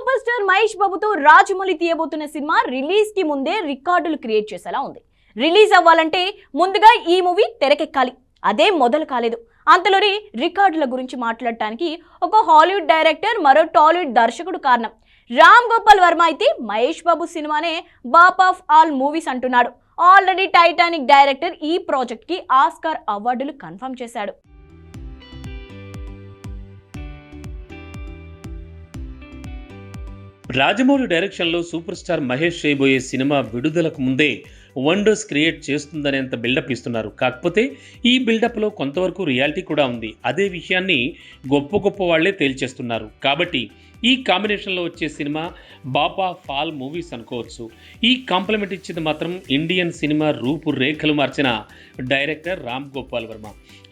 Super star Mahesh బాబుతో Rajamouli తీయబోతున్న cinema రిలీజ్కి ముందే రికార్డులు క్రియేట్ చేసేలా ఉంది. రిలీజ్ అవ్వాలంటే ముందుగా ఈ మూవీ తెరకెక్కాలి. అదే మొదలు కాలేదు. అంతలోనే రికార్డుల గురించి మాట్లాడటానికి ఒక హాలీవుడ్ డైరెక్టర్ మరో టాలీవుడ్ దర్శకుడు కారణం. రామ్ గోపాల్ వర్మ అయితే మహేష్ బాబు సినిమానే బాప్ ఆఫ్ ఆల్ మూవీస్ అంటున్నాడు. ఆల్రెడీ టైటానిక్ డైరెక్టర్ ఈ ప్రాజెక్ట్కి ఆస్కార్ అవార్డులు కన్ఫర్మ్ చేశాడు. రాజమౌళి డైరెక్షన్లో సూపర్ స్టార్ మహేష్ చేయబోయే సినిమా విడుదలకు ముందే వండర్స్ క్రియేట్ చేస్తుందనేంత బిల్డప్ ఇస్తున్నారు. కాకపోతే ఈ బిల్డప్లో కొంతవరకు రియాలిటీ కూడా ఉంది. అదే విషయాన్ని గొప్ప గొప్ప వాళ్ళే తేల్చేస్తున్నారు. కాబట్టి ఈ కాంబినేషన్లో వచ్చే సినిమా బాపా ఫాల్ మూవీస్ అనుకోవచ్చు. ఈ కాంప్లిమెంట్ ఇచ్చింది మాత్రం ఇండియన్ సినిమా రూపు రేఖలు మార్చిన డైరెక్టర్ రామ్ గోపాల్ వర్మ.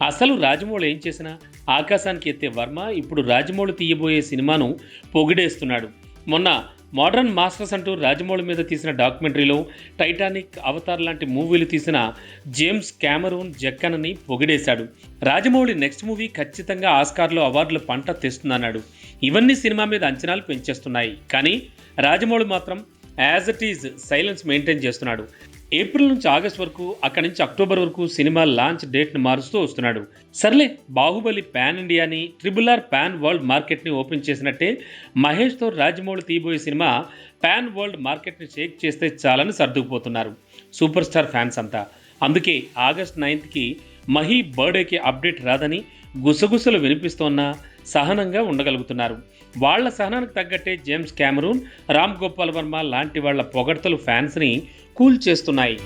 అసలు రాజమౌళి ఏం చేసినా ఆకాశానికి ఎత్తే వర్మ ఇప్పుడు రాజమౌళి తీయబోయే సినిమాను పొగిడేస్తున్నాడు. మొన్న మోడర్న్ మాస్టర్స్ అంటూ రాజమౌళి మీద తీసిన డాక్యుమెంటరీలో టైటానిక్ అవతార్ లాంటి మూవీలు తీసిన జేమ్స్ క్యామరూన్ జక్కనని పొగిడేశాడు. రాజమౌళి నెక్స్ట్ మూవీ ఖచ్చితంగా ఆస్కార్లో అవార్డులు పంట తెస్తుందన్నాడు. ఇవన్నీ సినిమా మీద అంచనాలు పెంచేస్తున్నాయి. కానీ రాజమౌళి మాత్రం as it is silence maintain చేస్తున్నాడు. ఏప్రిల్ నుంచి ఆగస్ట్ వరకు అక్కడి నుంచి అక్టోబర్ వరకు సినిమా లాంచ్ డేట్ను మారుస్తూ వస్తున్నాడు. సర్లే బాహుబలి పాన్ ఇండియాని ట్రిబుల్ ఆర్ పాన్ వరల్డ్ మార్కెట్ని ఓపెన్ చేసినట్టే మహేష్తో రాజమౌళి తీయబోయే సినిమా పాన్ వరల్డ్ మార్కెట్ని షేక్ చేస్తే చాలని సర్దుకుపోతున్నారు సూపర్ స్టార్ ఫ్యాన్స్ అంతా. అందుకే ఆగస్ట్ నైన్త్కి మహీ బర్త్డేకి అప్డేట్ రాదని గుసగుసలు వినిపిస్తోన్నా సహనంగా ఉండగలుగుతున్నారు. వాళ్ళ సహనానికి తగ్గట్టే జేమ్స్ క్యామరూన్ రామ్ గోపాల్ వర్మ లాంటి వాళ్ళ పొగడ్తలు ఫ్యాన్స్ని కూల్ చేస్తున్నాయి.